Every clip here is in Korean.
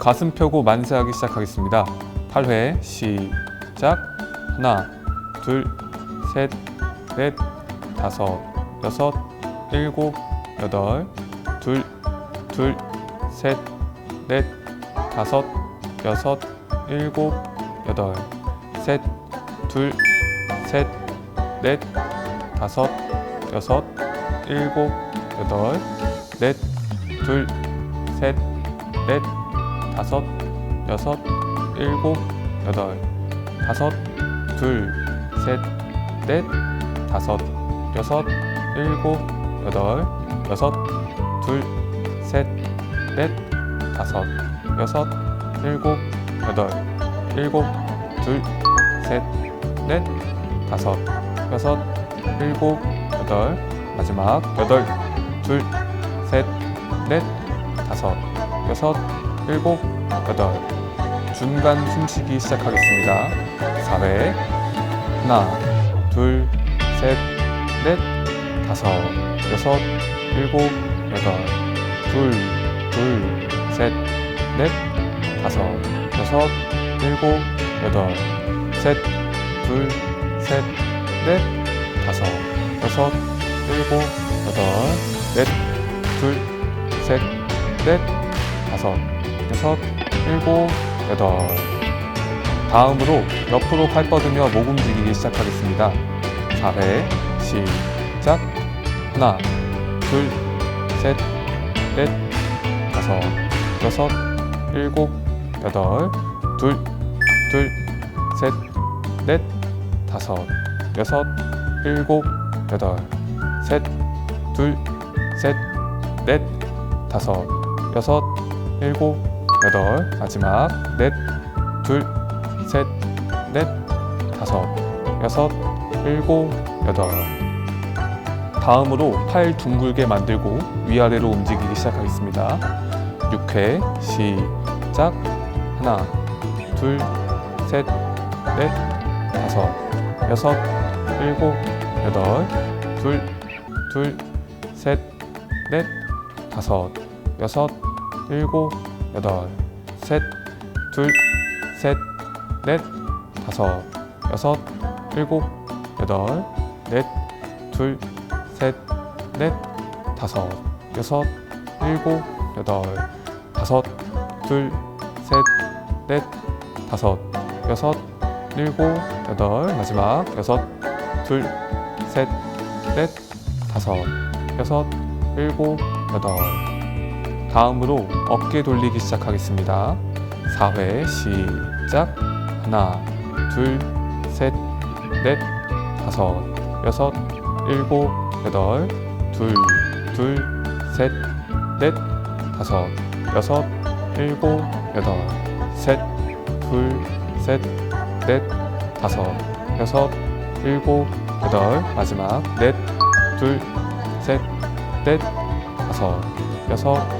가슴 펴고 만세하기 시작하겠습니다. 8회 시작. 하나, 둘, 셋, 넷, 다섯, 여섯, 일곱, 여덟, 둘, 둘, 셋, 넷, 다섯, 여섯, 일곱, 여덟, 셋, 둘, 셋, 넷, 다섯, 여섯, 일곱, 여덟, 넷, 둘, 셋, 넷, 다섯, 여섯, 일곱, 여덟, 다섯, 둘, 셋, 넷, 다섯, 여섯, 일곱, 여덟, 여섯, 둘, 셋, 넷, 다섯, 여섯, 일곱, 여덟, 일곱, 둘, 셋, 넷, 다섯, 여섯, 일곱, 여덟, 마지막 여덟, 둘, 셋, 넷, 다섯, 여섯, 일곱, 여덟. 중간 숨쉬기 시작하겠습니다. 4회. 하나, 둘, 셋, 넷, 다섯, 여섯, 일곱, 여덟. 둘, 둘, 셋, 넷, 다섯, 여섯, 일곱, 여덟. 셋, 둘, 셋, 넷, 다섯, 여섯, 일곱, 여덟. 넷, 둘, 셋, 넷, 다섯, 여섯, 일곱, 여덟. 다음으로 옆으로 팔 뻗으며 목 움직이기 시작하겠습니다. 4회 시작. 하나, 둘, 셋, 넷, 다섯, 여섯, 일곱, 여덟, 둘, 둘, 셋, 넷, 다섯, 여섯, 일곱, 여덟, 셋, 둘, 셋, 넷, 다섯, 여섯, 일곱, 여덟, 마지막 넷, 둘, 셋, 넷, 다섯, 여섯, 일곱, 여덟. 다음으로 팔 둥글게 만들고 위아래로 움직이기 시작하겠습니다. 6회 시작. 하나, 둘, 셋, 넷, 다섯, 여섯, 일곱, 여덟, 둘, 둘, 셋, 넷, 다섯, 여섯, 일곱, 여덟, 셋, 둘, 셋, 넷, 다섯, 여섯, 일곱, 여덟, 넷, 둘, 셋, 넷, 다섯, 여섯, 일곱, 여덟, 다섯, 둘, 셋, 넷, 다섯, 여섯, 일곱, 여덟, 마지막 여섯, 둘, 셋, 넷, 다섯, 여섯, 일곱, 여덟. 다음으로 어깨 돌리기 시작하겠습니다. 4회 시작. 하나, 둘, 셋, 넷, 다섯, 여섯, 일곱, 여덟, 둘, 둘, 셋, 넷, 다섯, 여섯, 일곱, 여덟, 셋, 둘, 셋, 넷, 다섯, 여섯, 일곱, 여덟, 마지막 넷, 둘, 셋, 넷, 다섯, 여섯,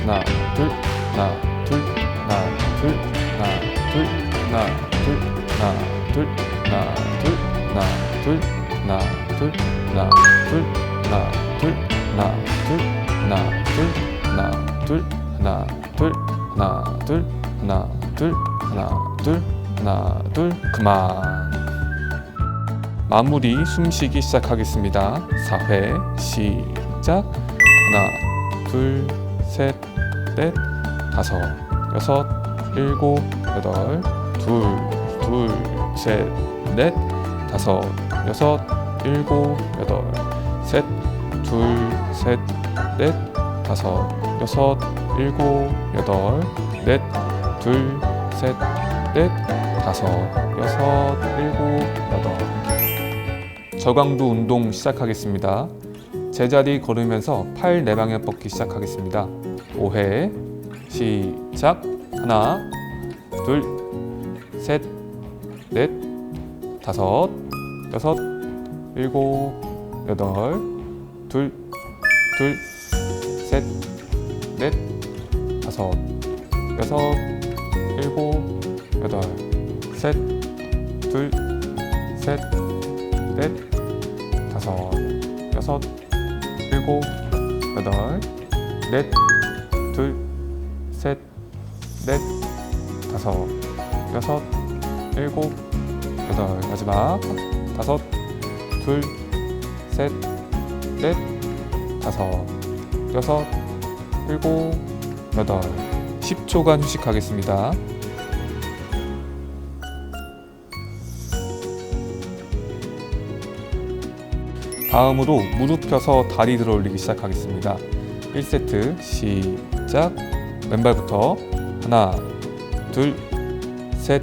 하나, 둘, 하나, 둘, 하나, 둘, 하나, 둘, 하나, 둘, 하나, 둘, 하나, 둘, 하나, 둘, 하나, 둘, 하나, 둘, 하나, 둘, 하나, 둘, 하나, 둘, 하나, 둘, 하나, 둘, 하나, 둘, 하나, 둘, 그만. 마무리 숨쉬기 시작하겠습니다. 4회 시작. 하나, 둘, 셋, 넷, 다섯, 여섯, 일곱, 여덟, 둘, 둘, 셋, 넷, 다섯, 여섯, 일곱, 여덟, 셋, 둘, 셋, 넷, 다섯, 여섯, 일곱, 여덟, 넷, 둘, 셋, 넷, 다섯, 여섯, 일곱, 여덟. 저강도 운동 시작하겠습니다. 제자리 걸으면서 팔네 방향 뻗기 시작하겠습니다. 5회 시작. 하나, 둘, 셋, 넷, 다섯, 여섯, 일곱, 여덟, 둘, 둘, 셋, 넷, 다섯, 여섯, 일곱, 여덟, 셋, 둘, 셋, 넷, 다섯, 여섯, 일곱, 여덟, 넷, 둘, 셋, 넷, 다섯, 여섯, 일곱, 여덟, 마지막 다섯, 둘, 셋, 넷, 다섯, 여섯, 일곱, 여덟, 10초간 휴식하겠습니다. 다음으로 무릎 펴서 다리 들어 올리기 시작하겠습니다. 1세트 시작. 왼발부터 하나, 둘, 셋,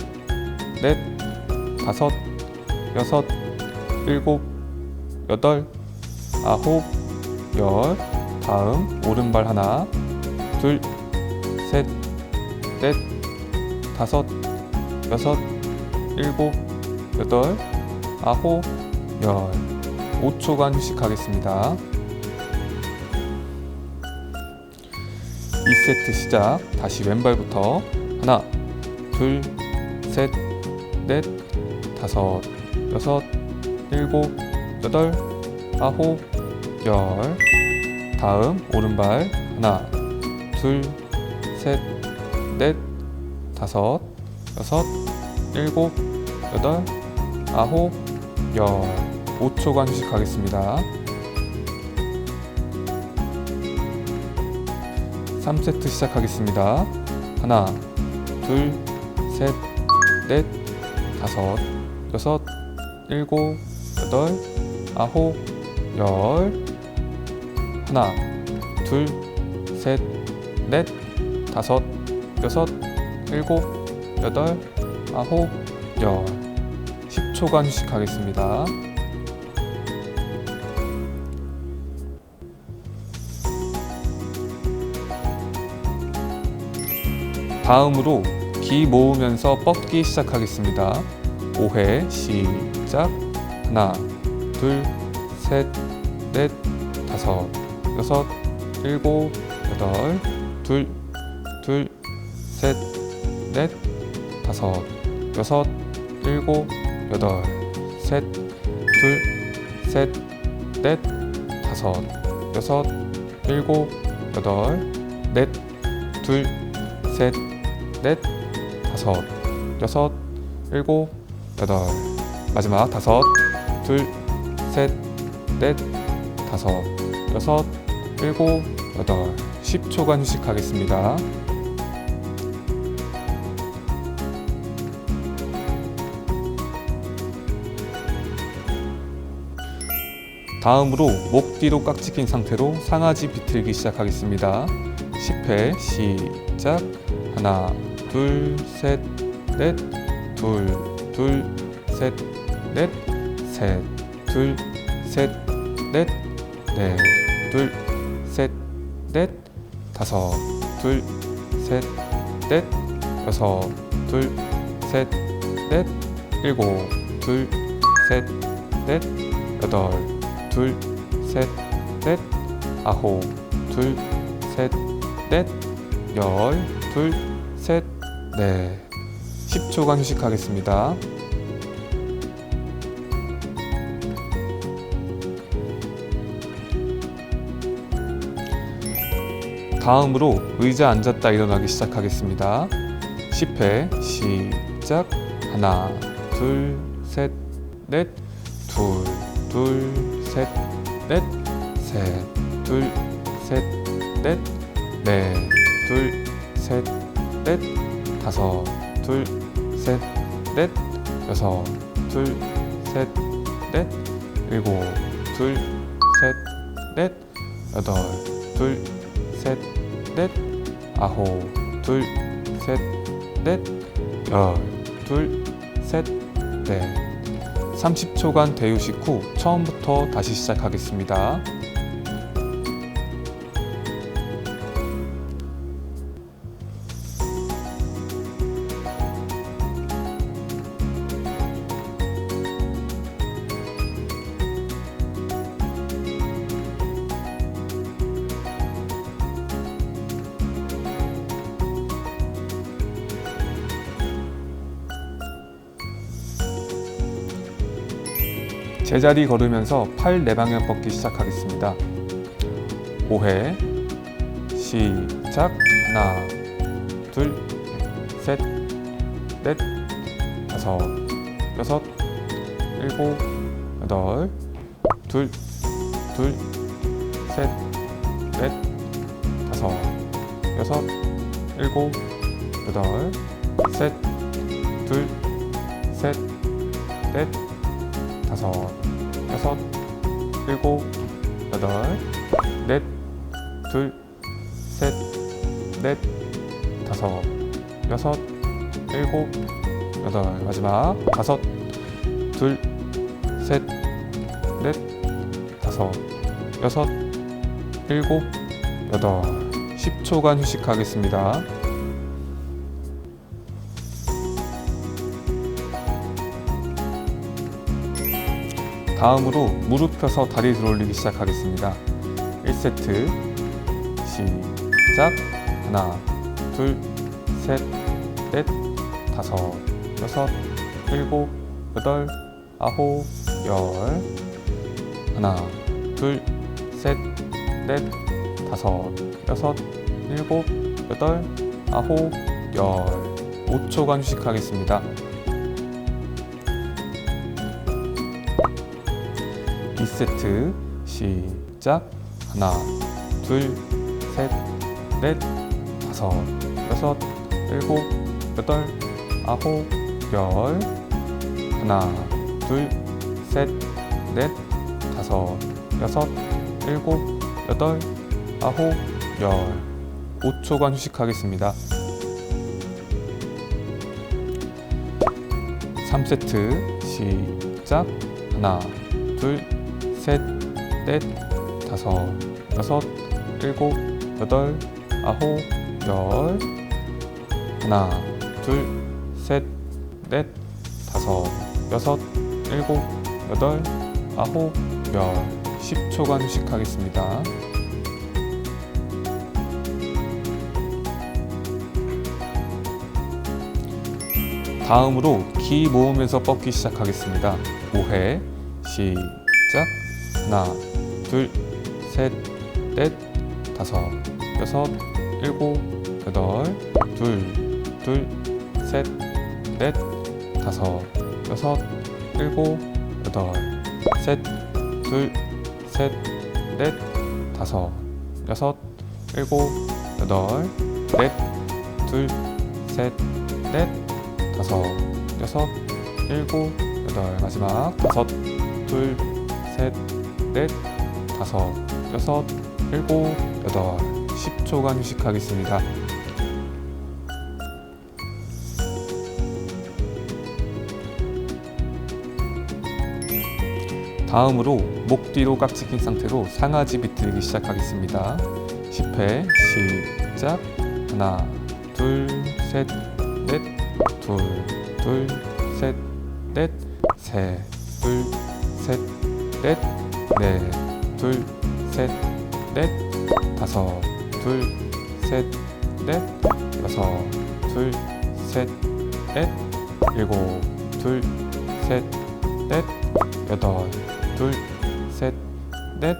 넷, 다섯, 여섯, 일곱, 여덟, 아홉, 열. 다음 오른발 하나, 둘, 셋, 넷, 다섯, 여섯, 일곱, 여덟, 아홉, 열. 5초간 휴식하겠습니다. 2세트 시작. 다시 왼발부터 하나, 둘, 셋, 넷, 다섯, 여섯, 일곱, 여덟, 아홉, 열. 다음 오른발 하나, 둘, 셋, 넷, 다섯, 여섯, 일곱, 여덟, 아홉, 열. 5초간 휴식하겠습니다. 3세트 시작하겠습니다. 하나, 둘, 셋, 넷, 다섯, 여섯, 일곱, 여덟, 아홉, 열. 하나, 둘, 셋, 넷, 다섯, 여섯, 일곱, 여덟, 아홉, 열. 10초간 휴식하겠습니다. 다음으로 기 모으면서 뻗기 시작하겠습니다. 5회 시작. 하나, 둘, 셋, 넷, 다섯, 여섯, 일곱, 여덟, 둘, 둘, 셋, 넷, 다섯, 여섯, 일곱, 여덟, 셋, 둘, 셋, 넷, 다섯, 여섯, 일곱, 여덟, 넷, 둘, 셋, 넷, 다섯, 여섯, 일곱, 여덟. 마지막 다섯, 둘, 셋, 넷, 다섯, 여섯, 일곱, 여덟. 10초간 휴식하겠습니다. 다음으로 목 뒤로 깍지 낀 상태로 상하지 비틀기 시작하겠습니다. 10회 시작. 하나, 둘, 셋, 넷, 둘, 둘, 셋, 넷, 셋, 둘, 셋, 넷, 넷, 둘, 셋, 넷, 다섯, 둘, 셋, 넷, 여섯, 둘, 셋, 넷, 일곱, 둘, 셋, 넷, 여덟, 둘, 셋, 넷, 아홉, 둘, 셋, 넷, 열, 둘, 셋, 넷. 10초간 휴식하겠습니다. 다음으로 의자 앉았다 일어나기 시작하겠습니다. 10회 시작. 하나, 둘, 셋, 넷, 둘, 둘, 셋, 넷, 셋, 둘, 셋, 넷, 넷, 둘, 셋, 넷, 다섯, 둘, 셋, 넷, 여섯, 둘, 셋, 넷, 일곱, 둘, 셋, 넷, 여덟, 둘, 셋, 넷, 아홉, 둘, 셋, 넷, 열, 둘, 셋, 넷. 30초간 대휴식 후 처음부터 다시 시작하겠습니다. 제자리 걸으면서 팔네 방향 뻗기 시작하겠습니다. 5회 시작 하나 둘셋넷 다섯 여섯 일곱 여덟 둘둘셋넷 다섯 여섯 일곱 여덟 셋둘셋넷 다섯 여섯 일곱 여덟 넷 둘 셋 넷 다섯 여섯 일곱 여덟. 마지막. 다섯 둘 셋 넷 다섯 여섯 일곱 여덟. 10초간 휴식하겠습니다. 다음으로 무릎 펴서 다리 들어올리기 시작하겠습니다. 1세트 시작 하나 둘셋넷 다섯 여섯 일곱 여덟 아홉 열 하나 둘셋넷 다섯 여섯 일곱 여덟 아홉 열 5초간 휴식하겠습니다. 2세트. 시작. 하나 둘셋넷 다섯 여섯 일곱 여덟 아홉 열. 하나 둘셋넷 다섯 여섯 일곱 여덟 아홉 열. 5초간 휴식하겠습니다. 3세트. 시작. 하나 둘 셋, 넷, 다섯, 여섯, 일곱, 여덟, 아홉, 열. 하나, 둘, 셋, 넷, 다섯, 여섯, 일곱, 여덟, 아홉, 열. 10초간 휴식하겠습니다. 다음으로 기 모으면서 뻗기 시작하겠습니다. 5회 시작. 하나, 둘, 셋, 넷, 다섯, 여섯, 일곱, 여덟, 둘, 둘, 셋, 넷, 다섯, 여섯, 일곱, 여덟, 셋, 둘, 셋, 넷, 다섯, 여섯, 일곱, 여덟, 넷, 둘, 셋, 넷, 다섯, 여섯, 일곱, 여덟, 마지막. 다섯, 둘, 셋, 넷, 다섯, 여섯, 일곱, 여덟, 10초간 휴식하겠습니다. 다음으로 목 뒤로 깍지 낀 상태로 상하지 비틀기 시작하겠습니다. 10회 시작 하나 둘셋넷둘둘셋넷셋둘셋넷 넷, 둘, 셋, 넷, 다섯, 둘, 셋, 넷, 여섯, 둘, 셋, 넷, 일곱, 둘, 셋, 넷, 여덟, 둘, 셋, 넷,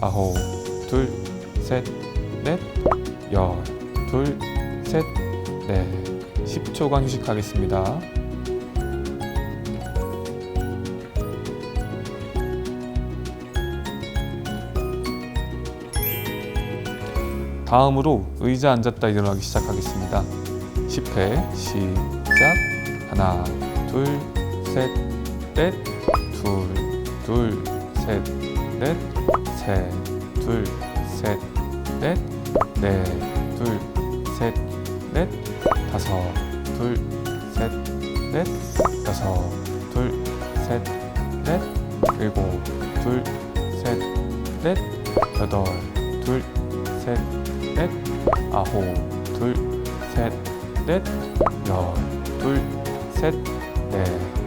아홉, 둘, 셋, 넷, 열, 둘, 셋, 넷. 10초간 휴식하겠습니다. 다음으로 의자 앉았다 일어나기 시작하겠습니다. 10회 시작. 하나 둘셋 넷. 둘둘셋 넷. 셋둘셋 넷. 넷둘셋 넷. 다섯 둘셋 넷. 여섯 둘셋 넷. 일곱 둘셋 넷. 여덟 둘 셋, 넷, 아홉, 둘, 셋, 넷, 열, 둘, 셋, 넷,